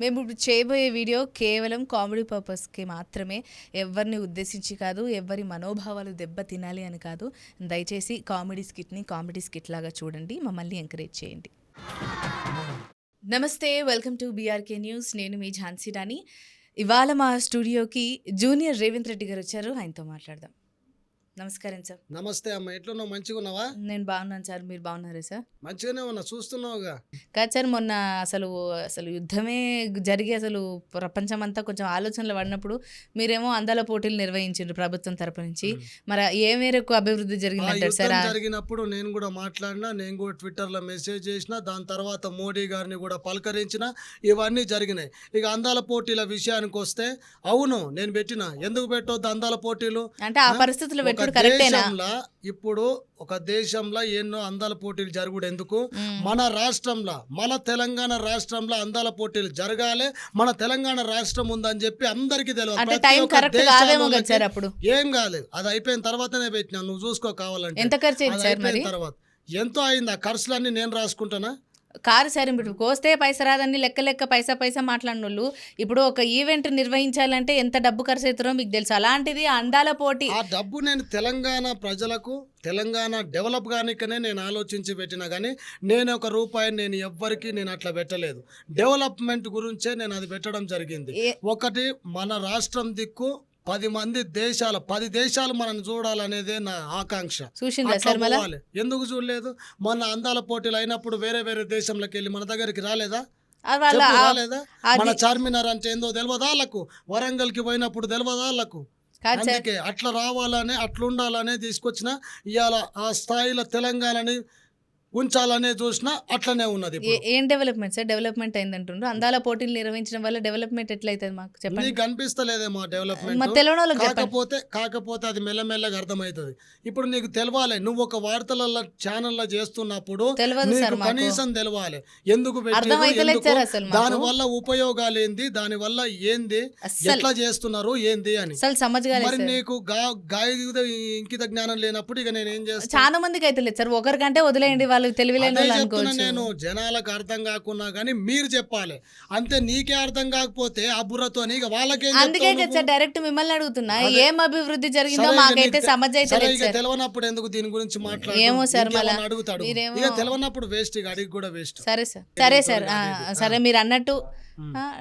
మేము ఇప్పుడు చేయబోయే వీడియో కేవలం కామెడీ పర్పస్కి మాత్రమే. ఎవరిని ఉద్దేశించి కాదు ఎవరి మనోభావాలు దెబ్బ తినాలి అని కాదు. దయచేసి కామెడీ స్కిట్ని కామెడీ స్కిట్ లాగా చూడండి. మమ్మల్ని ఎంకరేజ్ చేయండి. నమస్తే వెల్కమ్ టు బీఆర్కే న్యూస్. నేను మీ ఝాన్సీ రాణి. ఇవాళ మా స్టూడియోకి జూనియర్ రేవంత్ రెడ్డి గారు వచ్చారు. ఆయనతో మాట్లాడదాం. నమస్కారం సార్. నమస్తే అమ్మ ఎట్లున్నావు? మంచిగా ఉన్నావా నేను బాగున్నాను సార్ మీరు బాగున్నారా సార్? మంచిగానే ఉన్నా చూస్తున్నావుగా? కాదు సార్ మొన్న అసలు అసలు యుద్ధమే జరిగి అసలు ప్రపంచం అంతా కొంచెం ఆలోచనలు పడినప్పుడు మీరేమో అందాల పోటీలు నిర్వహించారు ప్రభుత్వం తరపు నుంచి. మరి ఏ మేరకు అభివృద్ధి జరిగిందంటారు సార్? జరిగినప్పుడు నేను కూడా మాట్లాడినా నేను కూడా ట్విట్టర్లో మెసేజ్ చేసిన దాని తర్వాత మోడీ గారిని కూడా పలకరించిన ఇవన్నీ జరిగినాయి. ఇక అందాల పోటీల విషయానికి వస్తే అవును నేను పెట్టిన. ఎందుకు పెట్టొద్దు అందాల పోటీలు? అంటే ఆ పరిస్థితులు కరెక్టేనా దేశంలో ఇప్పుడు ఒక దేశంలో ఎన్నో అందాల పోటీలు జరుగుడు ఎందుకు. మన రాష్ట్రంలో మన తెలంగాణ రాష్ట్రంలో అందాల పోటీలు జరగాలి. మన తెలంగాణ రాష్ట్రం ఉందని చెప్పి అందరికీ తెలియదు. ఏం కాలేదు. అది అయిపోయిన తర్వాతనే పెట్టినా. నువ్వు చూసుకో కావాలంటే. ఎంత ఖర్చు అయిపోయిన తర్వాత. ఎంతో అయింది? ఆ ఖర్చులన్నీ నేను రాసుకుంటానా? కారు సార్ ఇప్పుడు కోస్తే పైసా రాదని లెక్క లెక్క పైసా పైసా మాట్లాడిన వాళ్ళు ఇప్పుడు ఒక ఈవెంట్ నిర్వహించాలంటే ఎంత డబ్బు ఖర్చు అవుతారో మీకు తెలుసు. అలాంటిది అందాల పోటీ. ఆ డబ్బు నేను తెలంగాణ ప్రజలకు తెలంగాణ డెవలప్ కానికనే నేను ఆలోచించి పెట్టినా కానీ నేను ఒక రూపాయి నేను ఎవ్వరికి నేను అట్లా పెట్టలేదు. డెవలప్మెంట్ గురించే నేను అది పెట్టడం జరిగింది. ఒకటి మన రాష్ట్రం దిక్కు పది మంది దేశాల పది దేశాలు మనం చూడాలనేదే నా ఆకాంక్ష. ఎందుకు చూడలేదు? మొన్న అందాల పోటీలు అయినప్పుడు వేరే వేరే దేశంలోకి వెళ్ళి మన దగ్గరికి రాలేదా? రాలేదా? మన చార్మినార్ అంటే ఏందో తెలియదా వాళ్ళకు వరంగల్కి పోయినప్పుడు తెలియదా వాళ్ళకు కాదు సార్. అందుకే అట్లా రావాలనే అట్లా ఉండాలనే తీసుకొచ్చిన ఇవాళ ఆ స్థాయిలో తెలంగాణని ఉంచాలనే చూసినా అట్లనే ఉన్నది. ఏ- డెవలప్మెంట్ సార్? డెవలప్మెంట్ అయిందంటుండ్రు. అందాల పోటీలు నిర్వహించడం వల్ల డెవలప్మెంట్ ఎట్లయితుంది మాకు చెప్పండి. నీకు అనిపిస్తలేదేమో డెవలప్మెంట్ కాకపోతే కాకపోతే అది మెల్లమెల్లగా అర్థమవుతుంది. ఇప్పుడు నీకు తెలవాలి. నువ్వు ఒక వార్తలలో ఛానల్లో చేస్తున్నప్పుడు నీకు కనీసం తెలవాలి. ఎందుకు దాని వల్ల ఉపయోగాలు ఏంది? దాని వల్ల ఏంది ఎట్లా చేస్తున్నారు? ఏంది అని. మరి నీకు గా- గాయ ఇంకిత జ్ఞానం లేనప్పుడు ఇక నేను ఏం చేస్తాను? చాలా మందికి అయితే లేదు సార్. ఒకరికంటే వదిలేయండి వాళ్ళు తెలివిలేని నేను జనాలకు అర్థం కాకున్నా కానీ మీరు చెప్పాలి అంతే నీకే అర్థం కాకపోతే ఆ బుర్రతో ఇక వాళ్ళకేం అందుకే? సార్ డైరెక్ట్ మిమ్మల్ని అడుగుతున్నా. ఏం అభివృద్ధి జరిగిందో మాకైతే నీకు సమజ్ అయితే తెలియనప్పుడు ఎందుకు దీని గురించి మాట్లాడు ఏమో సార్ మళ్ళా అడుగుతాడు తెలియనప్పుడు వేస్ట్ అడిగి కూడా వేస్ట్ సరే సార్ సరే సార్. సరే మీరు అన్నట్టు.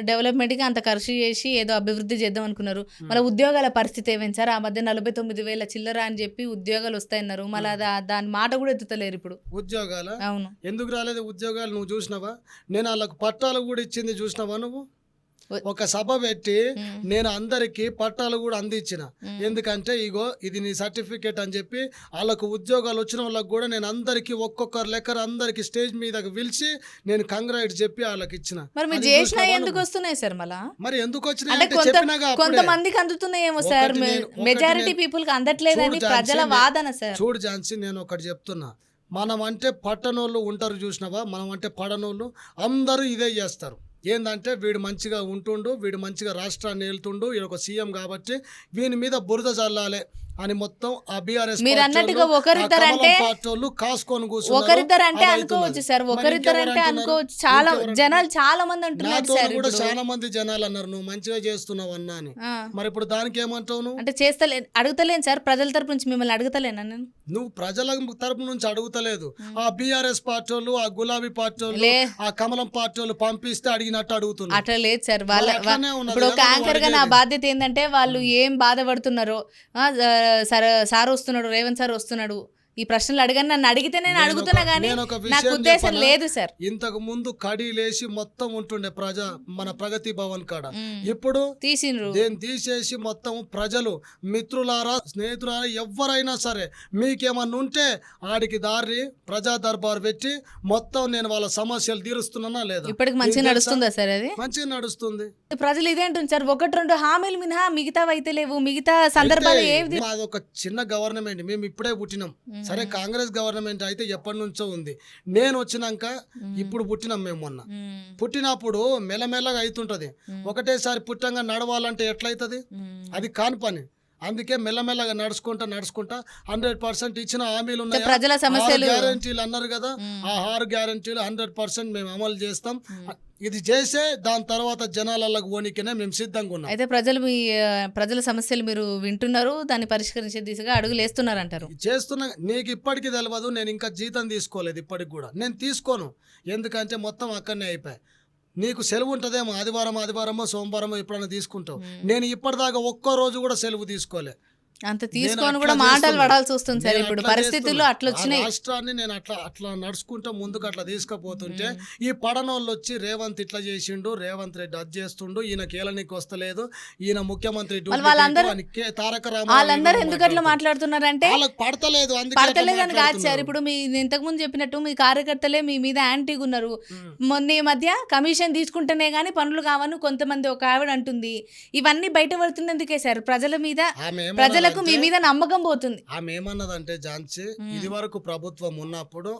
డెవలప్మెంట్కి అంత ఖర్చు చేసి ఏదో అభివృద్ధి చేద్దాం అనుకున్నారు. మళ్ళీ ఉద్యోగాల పరిస్థితి ఏమైంది? సార్ ఆ మధ్య నలభై తొమ్మిది వేల చిల్లర అని చెప్పి ఉద్యోగాలు వస్తాయన్నారు. మళ్ళీ దాని మాట కూడా ఎత్తుతలేరు ఇప్పుడు. ఉద్యోగాల? అవును. ఎందుకు రాలేదు ఉద్యోగాలు? నువ్వు చూసినావా? నేను వాళ్ళకు పట్టాలు కూడా ఇచ్చింది చూసినావా నువ్వు? ఒక సభ పెట్టి ఉమ్, నేను అందరికి పట్టాలు కూడా అందించిన. ఉమ్. ఎందుకంటే ఇగో ఇది నీ సర్టిఫికేట్ అని చెప్పి వాళ్ళకు ఉద్యోగాలు వచ్చిన వాళ్ళకి కూడా నేను అందరికి ఒక్కొక్కరు లెక్కర అందరికి స్టేజ్ మీదకి పిలిచి నేను కంగ్రాట్ చెప్పి వాళ్ళకి ఇచ్చిన. మరి ఎందుకు? వస్తున్నాయి సార్ మళ్ళా? మరి ఎందుకు వచ్చినాయి. కొంతమందికి అందుతున్నాయేమో మెజారిటీ పీపుల్కి అందట్లేదని ప్రజల వాదన సార్. చూడు ఝాన్సీ నేను ఒకటి చెప్తున్నా. మనం అంటే పట్టణోళ్ళు ఉంటారు చూసినావా? మనం అంటే పడనోళ్ళు అందరూ ఇదే చేస్తారు. ఏందంటే వీడు మంచిగా ఉంటుండు వీడు మంచిగా రాష్ట్రాన్ని వెళ్తుండు వీడు ఒక సీఎం కాబట్టి వీని మీద బురద చల్లాలి అని మొత్తం ఆ బీఆర్ఎస్ మీరు అన్నట్టుగా ఒకరిద్దరంటే కాసుకొని కూర్చున్నారు. ఒకరిద్దరు అంటే అది అనుకోవచ్చు. సార్ మరి ఒకరిద్దరు అంటే ఇంకెవరు అనుకోవచ్చు? చాలా జనాలు చాలా మంది అంటున్నారు సార్ కూడా చాలా మంది జనాలు అన్నారు నువ్వు మంచిగా చేస్తున్నావు అన్నా అని. మరి ఇప్పుడు దానికి ఏమంటావు అంటే చేస్తలే అడుగుతలేను సార్ ప్రజల తరపు నుంచి మిమ్మల్ని అడుగుతలేనా నేను? నువ్వు ప్రజల తరపు నుంచి అడుగుతలేదు. ఆ బీఆర్ఎస్ పార్టీ వాళ్ళు ఆ గులాబీ పార్టీ ఆ కమలం పార్టీ వాళ్ళు పంపిస్తే అడిగినట్టు అడుగుతున్నారు. అట్లా లేదు సార్ వాళ్ళ ఇప్పుడు ఒక యాంకర్గా నా. బాధ్యత ఏంటంటే వాళ్ళు ఏం బాధపడుతున్నారో సార్ సార్ వస్తున్నాడు రేవంత్ సార్ వస్తున్నాడు. ఈ ప్రశ్నలు అడగని నన్ను అడిగితే నేను నేను అడుగుతున్నా కానీ నేను నాకు ఉద్దేశం? లేదు సార్. ఇంతకు ముందు కడి లేచి మొత్తం ఉంటుండే ప్రజా మన ప్రగతి భవన్ కాడ. ఇప్పుడు తీసిండ్రు. దేని తీసేసి మొత్తం ప్రజలు మిత్రులారా స్నేహితులారా ఎవరైనా సరే మీకేమన్నా ఉంటే ఆడికి దారి ప్రజా దర్బార్ పెట్టి మొత్తం నేను వాళ్ళ సమస్యలు తీరుస్తున్నానా లేదా? ఇప్పటికి మంచిగా? నడుస్తుందా సార్ అది? మంచిగా నడుస్తుంది. ప్రజలు ఇదేంటుంది సార్. ఒకటి రెండు హామీలు మినహా మిగతా అయితే లేవు. మిగతా సందర్భాలు ఏవి? మాది ఒక చిన్న గవర్నమెంట్. మేము ఇప్పుడే పుట్టినాం. సరే కాంగ్రెస్ గవర్నమెంట్ అయితే ఎప్పటి నుంచో ఉంది. నేను వచ్చినాక ఇప్పుడు పుట్టినాం మేము మొన్న. పుట్టినప్పుడు మెల్లమెల్లగా అవుతుంటది ఒకటేసారి పుట్టంగా నడవాలంటే ఎట్లయితది. అది కాని పని. అందుకే మెల్లమెల్లగా నడుచుకుంటా నడుచుకుంటా. హండ్రెడ్ పర్సెంట్ ఇచ్చిన హామీలు ఉన్నాయి? ప్రజల సమస్యలు. గ్యారంటీలు అన్నారు కదా ఆ ఆరు గ్యారంటీలు హండ్రెడ్ పర్సెంట్ మేము అమలు చేస్తాం. ఇది చేసే దాని తర్వాత జనాలకు పోనీకనే మేము సిద్ధంగా ఉన్నాం. అయితే ప్రజలు మీ ప్రజల సమస్యలు మీరు వింటున్నారు దాన్ని పరిష్కరించే దిశగా అడుగులు వేస్తున్నారు అంటారు చేస్తున్నా నీకు ఇప్పటికీ తెలియదు నేను ఇంకా జీతం తీసుకోలేదు ఇప్పటికి కూడా. నేను తీసుకోను. ఎందుకంటే మొత్తం అక్కడనే అయిపోయాయి. నీకు సెలవు ఉంటుందేమో ఆదివారం ఆదివారమో సోమవారమో ఎప్పుడైనా తీసుకుంటావు. నేను ఇప్పటిదాకా ఒక్క రోజు కూడా సెలవు తీసుకోలే. అంత తీసుకొని కూడా మాటలు. పడాల్సి వస్తుంది సార్ ఇప్పుడు అట్లా పరిస్థితులు చేస్తున్నా. అట్లా వచ్చినాయి రాష్ట్రాన్ని నేను అట్లా అట్లా నడుచుకుంటా ముందుకు అట్లా తీసుకుపోతుంటే ఈ పడనోళ్ళు వచ్చి రేవంత్ ఇట్లా చేసిండు రేవంత్ రెడ్డి అది చేస్తుండు ఈయన కీలనికి వస్తలేదు ఈయన ముఖ్యమంత్రి అని తారక వాళ్ళందరూ ఎందుకు అట్లా మాట్లాడుతున్నారంటే పడతలేదు అట్లా పడతలేదని కాదు సార్. ఇప్పుడు మీ ఇంతకు ముందు చెప్పినట్టు మీ కార్యకర్తలే మీ మీద యాంటీగా ఉన్నారు. మొన్న ఈ మధ్య కమిషన్ తీసుకుంటేనే గానీ పనులు కావని కొంతమంది ఒక ఆవిడ అంటుంది ఇవన్నీ బయట పడుతున్నందుకే సార్ ప్రజల మీద ఆమె ప్రజలకు మీ మీద నమ్మకం పోతుంది. ఆమె ఏమన్నదంటే ఝాన్సీ ఇది వరకు ప్రభుత్వం ఉన్నప్పుడు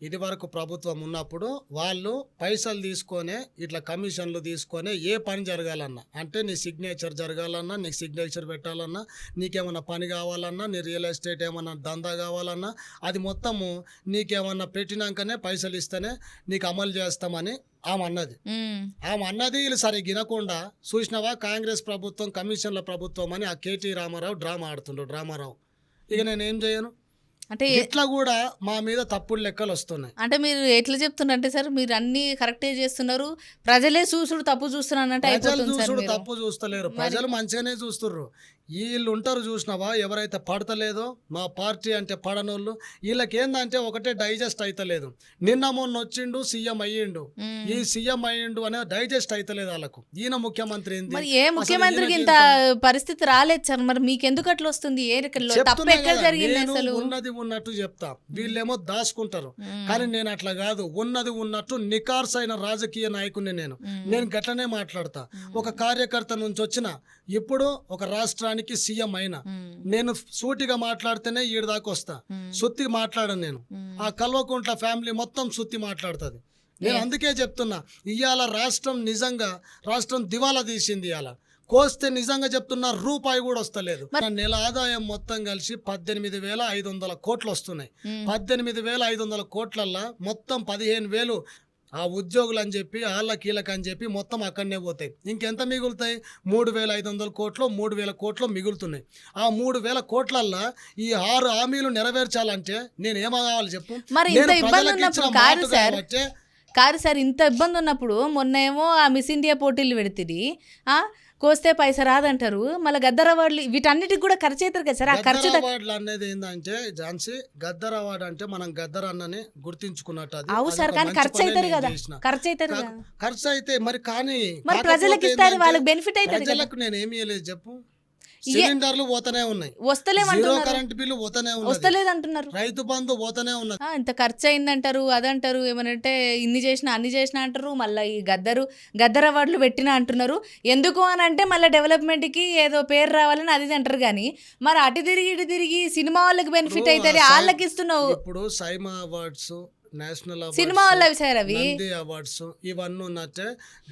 ఇది వరకు ప్రభుత్వం ఉన్నప్పుడు వాళ్ళు పైసలు తీసుకొని ఇట్లా కమిషన్లు తీసుకొని ఏ పని జరగాలన్నా అంటే నీ సిగ్నేచర్ జరగాలన్నా నీకు సిగ్నేచర్ పెట్టాలన్నా నీకేమన్నా పని కావాలన్నా నీ రియల్ ఎస్టేట్ ఏమన్నా దందా కావాలన్నా అది మొత్తము నీకేమన్నా పెట్టినాకనే పైసలు ఇస్తేనే నీకు అమలు చేస్తామని ఆమె అన్నది. ఆమె అన్నది వీళ్ళు సరే వినకుండా చూసినావా కాంగ్రెస్ ప్రభుత్వం కమిషన్ల ప్రభుత్వం అని ఆ కేటీ రామారావు డ్రామా ఆడుతుండ్రు డ్రామారావు ఇక నేను ఏం చేయను? అంటే ఇట్లా కూడా మా మీద తప్పుడు లెక్కలు వస్తున్నాయి. అంటే మీరు ఎట్లా చెప్తున్నారంటే సార్ మీరు అన్ని కరెక్టే చేస్తున్నారు. ప్రజలే చూసుడు తప్పు చూస్తున్నారు అన్నట్టు ప్రజలు చూసుడు. తప్పు చూస్తలేరు. ప్రజలు మంచిగానే చూస్తుర్రు. వీళ్ళు ఉంటారు చూసినావా? ఎవరైతే పడతలేదో? మా పార్టీ అంటే పడనోళ్ళు. వీళ్ళకి ఏందంటే ఒకటే డైజెస్ట్ అయితలేదు. నిన్న మొన్న వచ్చిండు సీఎం అయ్యిండు. ఈ సీఎం అయ్యిండు అనే డైజెస్ట్ అయితలేదు వాళ్ళకు. ఈయన ముఖ్యమంత్రి ఏంది? ఏ ముఖ్యమంత్రికి ఇంత పరిస్థితి రాలేదు సార్? మరి మీకు ఎందుకు అట్లా వస్తుంది ఏ జరిగింది ఉన్నది ఉన్నట్టు చెప్తా. వీళ్ళేమో దాచుకుంటారు. కానీ నేను అట్లా కాదు. ఉన్నది ఉన్నట్టు నికార్స్ అయిన రాజకీయ నాయకుడిని నేను. నేను గట్లనే మాట్లాడతా. ఒక కార్యకర్త నుంచి వచ్చిన ఇప్పుడు ఒక రాష్ట్రానికి సీఎం అయినా. నేను సూటిగా మాట్లాడితేనే ఈడ దాకా వస్తా. సుత్తి మాట్లాడను నేను. ఆ కల్వకుంట్ల ఫ్యామిలీ మొత్తం సుత్తి మాట్లాడుతుంది నేను అందుకే చెప్తున్నా ఇవాళ రాష్ట్రం నిజంగా రాష్ట్రం దివాలా తీసింది ఇవాళ కోస్తే నిజంగా చెప్తున్నా రూపాయి కూడా వస్తలేదు నెల ఆదాయం మొత్తం కలిసి పద్దెనిమిది వేల ఐదు వందల కోట్లు వస్తున్నాయి. పద్దెనిమిది వేల ఐదు వందల కోట్లల్లో మొత్తం పదిహేను వేలు ఆ ఉద్యోగులు అని చెప్పి వాళ్ళ కీలక అని చెప్పి మొత్తం అక్కడనే పోతాయి. ఇంకెంత మిగులుతాయి? మూడు వేల ఐదు వందల కోట్లు మూడు వేల కోట్లు మిగులుతున్నాయి. ఆ మూడు వేల కోట్లల్లో ఈ ఆరు హామీలు నెరవేర్చాలంటే నేను ఏమ కావాలి చెప్పు కాదు సార్. ఇంత ఇబ్బంది ఉన్నప్పుడు మొన్న ఏమో ఆ మిస్ ఇండియా పోటీలు పెడుతుంది. ఆ? కోస్తే పైస రాదంటారు. మళ్ళీ గద్దర వాళ్ళు వీటన్నిటికి కూడా ఖర్చు అవుతారు కదా సార్? ఆ ఖర్చు గద్దర్ అవార్డులు అనేది ఏంటంటే ఝాన్సీ గద్దర్ అవార్డు అంటే మనం గద్దర్ అన్నని గుర్తించుకున్నట్టు అది. అవు సార్ కానీ ఖర్చు అవుతారు కదా. ఖర్చు అవుతారు కదా. ఖర్చు అయితే మరి కానీ మరి ప్రజలకు ఇస్తారు వాళ్ళకి బెనిఫిట్ అవుతుంది ప్రజలకు నేను ఏమి చెప్పు. సిలిండర్లు పోతూనే ఉన్నాయి. కరెంట్ బిల్లు పోతూనే ఉన్నది. వస్తలేదు అంటున్నారు రైతు బంధు పోతూనే ఉన్నది. ఇంత ఖర్చు అయిందంటారు అదంటారు ఏమనంటే ఇన్ని చేసినా అన్ని చేసినా అంటారు మళ్ళీ ఈ గద్దరు గద్దర్ అవార్డులు పెట్టినా అంటున్నారు. ఎందుకు అని అంటే మళ్ళీ డెవలప్మెంట్కి ఏదో పేరు రావాలని అది అంటారు కానీ మరి అటు తిరిగి ఇటు తిరిగి సినిమా వాళ్ళకి బెనిఫిట్ ఆ వాళ్ళకి ఇస్తున్నావు ఇప్పుడు SIIMA awards national cinema awards వాళ్ళవి సార్ అవి? నంది అవార్డ్స్ ఇవన్నీ ఉన్నట్టే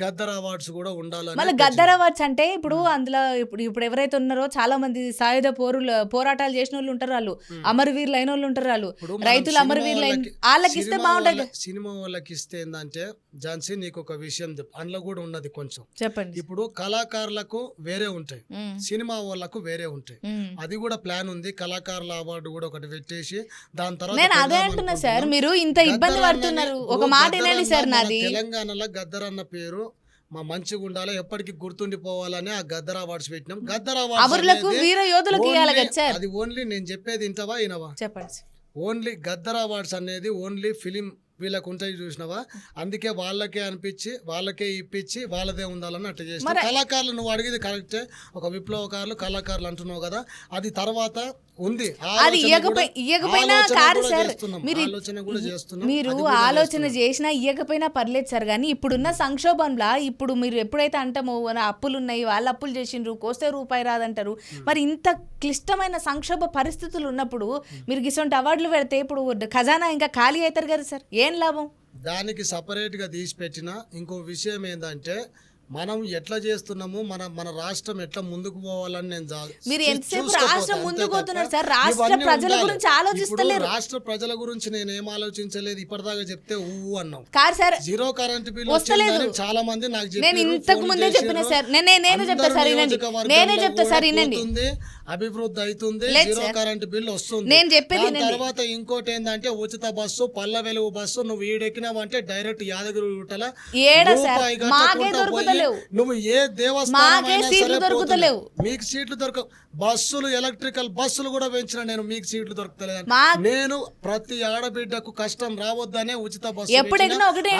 గద్దర్ అవార్డ్స్ కూడా ఉండాలని మళ్ళీ గద్దర్ అవార్డ్స్ అంటే ఇప్పుడు అందులో ఇప్పుడు ఇప్పుడు ఎవరైతే ఉన్నారో చాలా మంది సాయుధ పోరులు పోరాటాలు చేసిన వాళ్ళు ఉంటారు వాళ్ళు. అమరవీరులు అయిన వాళ్ళు ఉంటారు వాళ్ళు. రైతులు సినిమా అమరవీరులు అయిన వాళ్ళకి- ఇస్తే సినిమా బాగుంటుంది. సినిమా వాళ్ళకి ఇస్తే ఏంటంటే ఝాన్సీ నీకు ఒక విషయం అందులో కూడా ఉన్నది కొంచెం. చెప్పండి. ఇప్పుడు కళాకారులకు వేరే ఉంటాయి. సినిమా వాళ్ళకు వేరే ఉంటాయి. అది కూడా ప్లాన్ ఉంది. కళాకారుల అవార్డు కూడా ఒకటి పెట్టేసి దాని తర్వాత నేను అదే అంటున్నా. సార్ మీరు ఇంత ఇబ్బంది పడుతున్నారు. ఒక మాట వినండి సార్ నాది. తెలంగాణలో గద్దర్ అన్న పేరు మా మంచిగా ఉండాలి ఎప్పటికీ గుర్తుండిపోవాలని ఆ గద్దర్ అవార్డ్స్ పెట్టినాం. గద్దర్ అవార్డ్స్ వీర యోధులకు అది ఓన్లీ నేను చెప్పేది ఇంటవా ఇనవా చెప్పండి ఓన్లీ గద్దర్ అవార్డ్స్ అనేది ఓన్లీ ఫిలిం వీళ్ళకు ఉంటాయి చూసినావా? అందుకే వాళ్ళకే అనిపించి వాళ్ళకే ఇప్పించి వాళ్ళదే ఉండాలని అట్లా చేసిన. కళాకారులు నువ్వు అడిగేది కరెక్టే ఒక విప్లవకారులు కళాకారులు అంటున్నావు కదా అది తర్వాత ఉంది. అది ఇయ్యకపోయినా కాదు సార్. మీరు మీరు ఆలోచన. చేసినా ఇయ్యకపోయినా పర్లేదు సార్ కానీ ఇప్పుడున్న సంక్షోభంలో ఇప్పుడు మీరు ఎప్పుడైతే అంటామో "నా అప్పులు ఉన్నాయి వాళ్ళ అప్పులు చేసిండ్రు కోస్తే రూపాయి రాదంటారు. మరి ఇంత క్లిష్టమైన సంక్షోభ పరిస్థితులు ఉన్నప్పుడు మీరు గిసొంటి అవార్డులు పెడితే ఇప్పుడు ఖజానా ఇంకా ఖాళీ అవుతారు కదా సార్. ఏం లాభం? దానికి సపరేట్గా తీసి పెట్టిన ఇంకో విషయం ఏంటంటే మనం ఎట్లా చేస్తున్నాము మన మన రాష్ట్రం ఎట్లా ముందుకు పోవాలని నేను మీరు ఎంతసేపు. రాష్ట్రం అంతే ముందుకు తప్ప పోతున్నారు సార్. రాష్ట్ర ప్రజల. గురించి ఆలోచిస్తలేరు. ఇప్పుడు రాష్ట్ర ప్రజల గురించి నేను ఏం ఆలోచించలేదు ఇప్పటిదాకా చెప్తే ఊ అన్నాం కాదు సార్ జీరో కరెంట్ బిల్ వస్తలేదు. చాలా మంది నాకు నేను చెప్పారు, ఇంతకు ఫోన్ ముందే చెప్పిన చేశారు. సార్. నేను- నేను చెప్తా అందరు సార్, వినండి. నియోజకవర్గాల్లో నేనే చెప్తా కూడా సార్, వినండి. పోతుంది, అభివృద్ధి అవుతుంది జీరో. కరెంట్ బిల్ వస్తుంది నేను చెప్పేది. తర్వాత ఇంకోటి ఏంటంటే ఉచిత బస్సు పల్ల వెలుగు బస్సు నువ్వు ఈడెక్కినావంటే డైరెక్ట్ యాదగిరి గుట్టల ఏడ సార్? రూపాయి మాకే కట్టకుండా దొరుకుతలేవు. పోయి నువ్వు ఏ దేవస్థానం మాకే సీట్లు సరే దొరుకుతలేవు. పోతున్నావు. మీకు సీట్లు దొరక బస్సులు ఎలక్ట్రికల్ బస్సులు కూడా పెంచిన నేను మీకు సీట్లు దొరకలేదు నేను ప్రతి ఆడబిడ్డకు కష్టం రావద్దనే ఉచిత బస్సు ఎప్పుడు. ఎక్కినా ఒకటే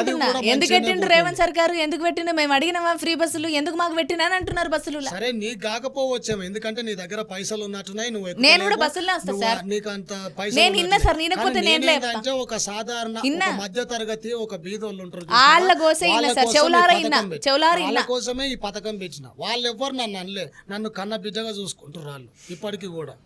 ఎందుకు పెట్టిండు. రేవంత్ సర్కారు ఎందుకు పెట్టిండు మేము అడిగినామా ఫ్రీ బస్సులు ఎందుకు మాకు పెట్టినా అంటున్నారు బస్సులు సరే నీకు కాకపోవచ్చేమో ఎందుకంటే నీ దగ్గర పైసలు ఉన్నట్టున్నాయి నువ్వు నేను కూడా లేవు. బస్సులోనే వస్తా సార్. నీకు అంత పైసలు నేను ఇన్నా. సార్, నేనకపోతే నేను ఒక సాధారణ మధ్య తరగతి ఒక బీదోళ్ళు ఉంటారు వాళ్ళ ఇన్నా సార్, చెవులారా ఇన్నా. చెవులారా వాళ్ళ. కోసమే ఈ పథకం పెట్టిన వాళ్ళు ఎవ్వరు నన్ను అనలే. నన్ను కన్న బిడ్డగా చూసుకుంటారు వాళ్ళు. ఇప్పటికి కూడా.